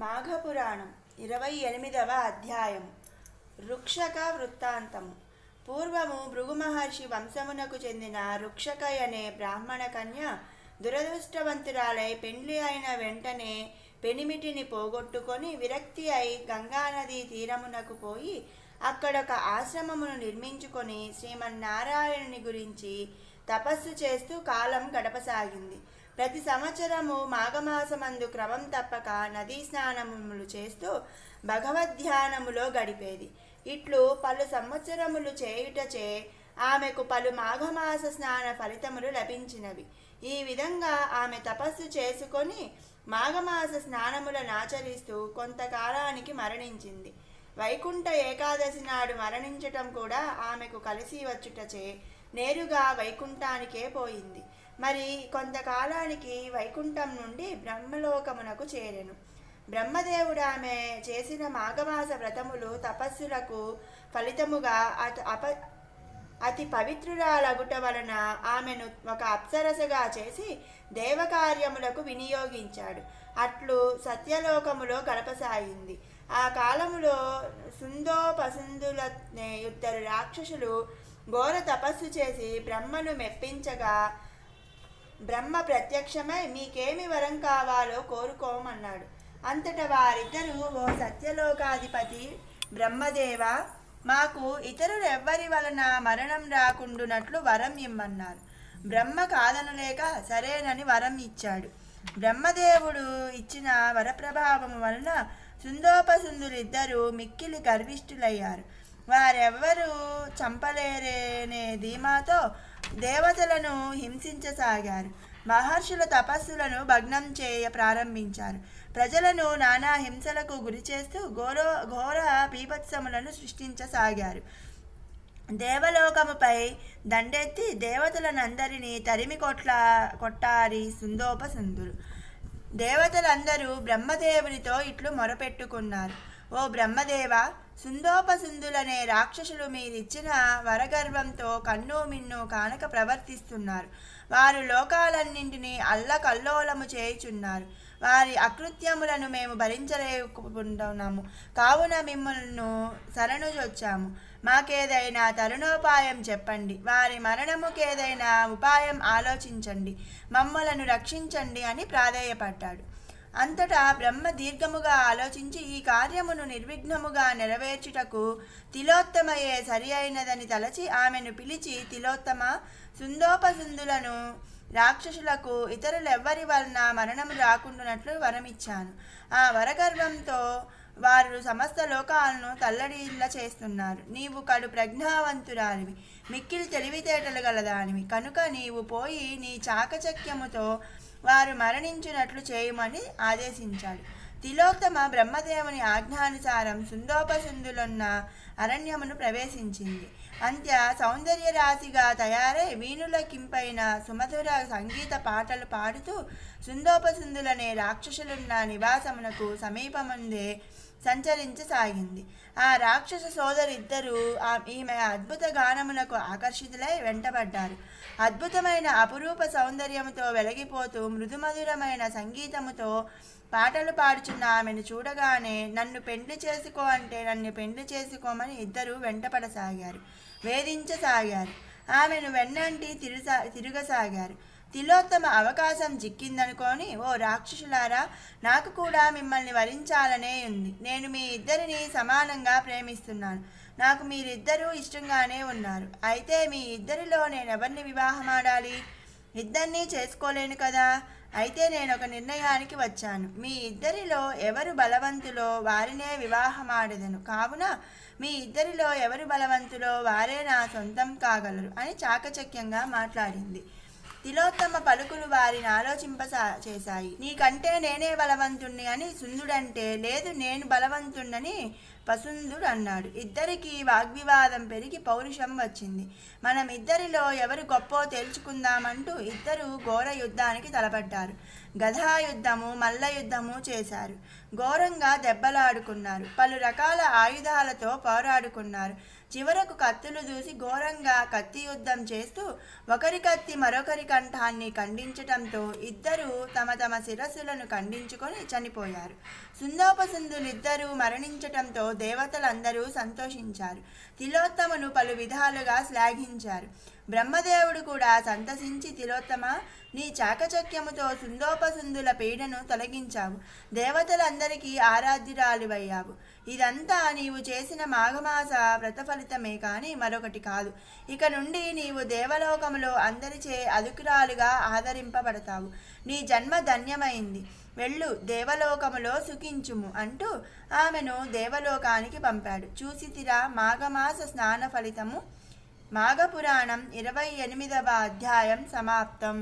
మాఘపురాణం ఇరవై ఎనిమిదవ అధ్యాయం. రుక్షక వృత్తాంతము. పూర్వము భృగు మహర్షి వంశమునకు చెందిన రుక్షక అనే బ్రాహ్మణ కన్య దురదృష్టవంతురాలై పెండ్లి అయిన వెంటనే పెనిమిటిని పోగొట్టుకొని విరక్తి అయి గంగానది తీరమునకు పోయి అక్కడొక ఆశ్రమమును నిర్మించుకొని శ్రీమన్నారాయణుని గురించి తపస్సు చేస్తూ కాలం గడపసాగింది. ప్రతి సంవత్సరము మాఘమాసమందు క్రమం తప్పక నదీ స్నానములు చేస్తూ భగవద్ధ్యానములో గడిపేది. ఇట్లు పలు సంవత్సరములు చేయుటచే ఆమెకు పలు మాఘమాస స్నాన ఫలితములు లభించినవి. ఈ విధంగా ఆమె తపస్సు చేసుకొని మాఘమాస స్నానములను ఆచరిస్తూ కొంతకాలానికి మరణించింది. వైకుంఠ ఏకాదశి నాడు మరణించటం కూడా ఆమెకు కలిసి వచ్చుటచే నేరుగా వైకుంఠానికే పోయింది. మరి కొంతకాలానికి వైకుంఠం నుండి బ్రహ్మలోకమునకు చేరెను. బ్రహ్మదేవుడు ఆమె చేసిన మాఘమాస వ్రతములు తపస్సులకు ఫలితముగా అత అప అతి పవిత్రురాలగుట వలన ఆమెను ఒక అప్సరసగా చేసి దేవకార్యములకు వినియోగించాడు. అట్లు సత్యలోకములో గడపసాగింది. ఆ కాలములో సుందోపసుందుల ఇద్దరు రాక్షసులు ఘోర తపస్సు చేసి బ్రహ్మను మెప్పించగా బ్రహ్మ ప్రత్యక్షమై మీకేమి వరం కావాలో కోరుకోమన్నాడు. అంతట వారిద్దరూ ఓ సత్యలోకాధిపతి బ్రహ్మదేవ మాకు ఇతరులు ఎవ్వరి వలన మరణం రాకుండునట్లు వరం ఇమ్మన్నారు. బ్రహ్మ కాదనలేక సరేనని వరం ఇచ్చాడు. బ్రహ్మదేవుడు ఇచ్చిన వరప్రభావం వలన సుందోపసుందులిద్దరూ మిక్కిలి గర్విష్ఠులయ్యారు. వారెవ్వరూ చంపలేరనే ధీమాతో దేవతలను హింసించసాగారు. మహర్షుల తపస్సులను భగ్నం చేయ ప్రారంభించారు. ప్రజలను నానా హింసలకు గురి చేస్తూ ఘోర ఘోర బీభత్సములను సృష్టించసాగారు. దేవలోకముపై దండెత్తి దేవతలనందరినీ తరిమి కొట్ల కొట్టారి సుందోపసుందులు దేవతలందరూ బ్రహ్మదేవునితో ఇట్లు మొరపెట్టుకున్నారు. ఓ బ్రహ్మదేవ సుందోపసుందులనే రాక్షసులు మీరిచ్చిన వరగర్వంతో కన్ను మిన్ను కానక ప్రవర్తిస్తున్నారు. వారు లోకాలన్నింటినీ అల్లకల్లోలము చేయుచున్నారు. వారి అకృత్యములను మేము భరించలేకుంటున్నాము కావున మిమ్మల్ని శరణుజొచ్చాము మాకేదైనా తరుణోపాయం చెప్పండి. వారి మరణముకేదైనా ఉపాయం ఆలోచించండి. మమ్మలను రక్షించండి అని ప్రాధేయపడ్డాడు. అంతటా బ్రహ్మ దీర్ఘముగా ఆలోచించి ఈ కార్యమును నిర్విఘ్నముగా నెరవేర్చుటకు తిలోత్తమయే సరి అయినదని తలచి ఆమెను పిలిచి తిలోత్తమ సుందోపసుందులను రాక్షసులకు ఇతరులెవ్వరి వలన మరణము రాకుండానట్లు వరమిచ్చాను. ఆ వరగర్వంతో వారు సమస్త లోకాలను తల్లడిల్ల చేస్తున్నారు. నీవు కడు ప్రజ్ఞావంతురాలివి. మిక్కిలి తెలివితేటలు గలదానివి. కనుక నీవు పోయి నీ చాకచక్యముతో వారు మరణించినట్లు చేయమని ఆదేశించాడు. తిలోత్తమ బ్రహ్మదేవుని ఆజ్ఞానుసారం సుందోపసుందులున్న అరణ్యమును ప్రవేశించింది. అంత్య సౌందర్య రాశిగా తయారై వీణుల కింపైన సుమధుర సంగీత పాటలు పాడుతూ సుందోపసుందులనే రాక్షసులున్న నివాసమునకు సమీపముందే సంచరించసాగింది ఆ రాక్షస సోదరిద్దరూ ఈమె అద్భుత గానమునకు ఆకర్షితులై వెంటబడ్డారు. అద్భుతమైన అపురూప సౌందర్యముతో వెలగిపోతూ మృదుమధురమైన సంగీతముతో పాటలు పాడుచున్న ఆమెను చూడగానే నన్ను పెండ్లి చేసుకో అంటే నన్ను పెండ్లి చేసుకోమని ఇద్దరూ వెంటపడసాగారు. వేధించసాగారు. ఆమెను వెన్నంటి తిరుసా తిరగసాగారు. తిలోత్తమ అవకాశం చిక్కిందనుకొని ఓ రాక్షసులారా నాకు కూడా మిమ్మల్ని వరించాలనే ఉంది. నేను మీ ఇద్దరిని సమానంగా ప్రేమిస్తున్నాను. నాకు మీరిద్దరూ ఇష్టంగానే ఉన్నారు. అయితే మీ ఇద్దరిలో నేను ఎవరిని వివాహమాడాలి ఇద్దరినీ చేసుకోలేను కదా? అయితే నేను ఒక నిర్ణయానికి వచ్చాను. మీ ఇద్దరిలో ఎవరు బలవంతులో వారినే వివాహమాడదను కావున మీ ఇద్దరిలో ఎవరు బలవంతులో వారే నా సొంతం కాగలరు అని చాకచక్యంగా మాట్లాడింది. తిలోత్తమ పలుకులు వారిని ఆలోచింపసా చేశాయి నీకంటే నేనే బలవంతుణ్ణి అని సుందుడంటే లేదు నేను బలవంతుణ్ణని పసుందుడు అన్నాడు. ఇద్దరికి వాగ్వివాదం పెరిగి పౌరుషం వచ్చింది. మనం ఇద్దరిలో ఎవరు గొప్పో తేల్చుకుందామంటూ ఇద్దరు ఘోర యుద్ధానికి తలపడ్డారు. గదా యుద్ధము మల్ల యుద్ధము చేశారు. ఘోరంగా దెబ్బలాడుకున్నారు. పలు రకాల ఆయుధాలతో పోరాడుకున్నారు. చివరకు కత్తులు దూసి ఘోరంగా కత్తి యుద్ధం చేస్తూ ఒకరి కత్తి మరొకరి కంఠాన్ని ఖండించటంతో ఇద్దరూ తమ తమ శిరస్సులను ఖండించుకొని చనిపోయారు. సుందోపసుందులిద్దరూ మరణించటంతో దేవతలందరూ సంతోషించారు. తిలోత్తమును పలు విధాలుగా శ్లాఘించారు. బ్రహ్మదేవుడు కూడా సంతసించి తిలోత్తమ నీ చాకచక్యముతో సుందోపసుందుల పీడను తొలగించావు. దేవతలందరికీ ఆరాధ్యురాలివయ్యావు. ఇదంతా నీవు చేసిన మాఘమాస వ్రతఫలితమే కానీ మరొకటి కాదు. ఇక నుండి నీవు దేవలోకములో అందరిచే అదుకురాలుగా ఆదరింపబడతావు. నీ జన్మ ధన్యమైంది. వెళ్ళు దేవలోకములో సుఖించుము అంటూ ఆమెను దేవలోకానికి పంపాడు. చూసితిరా మాఘమాస స్నాన ఫలితము మాఘపురాణం ఇరవై ఎనిమిదవ అధ్యాయం సమాప్తం.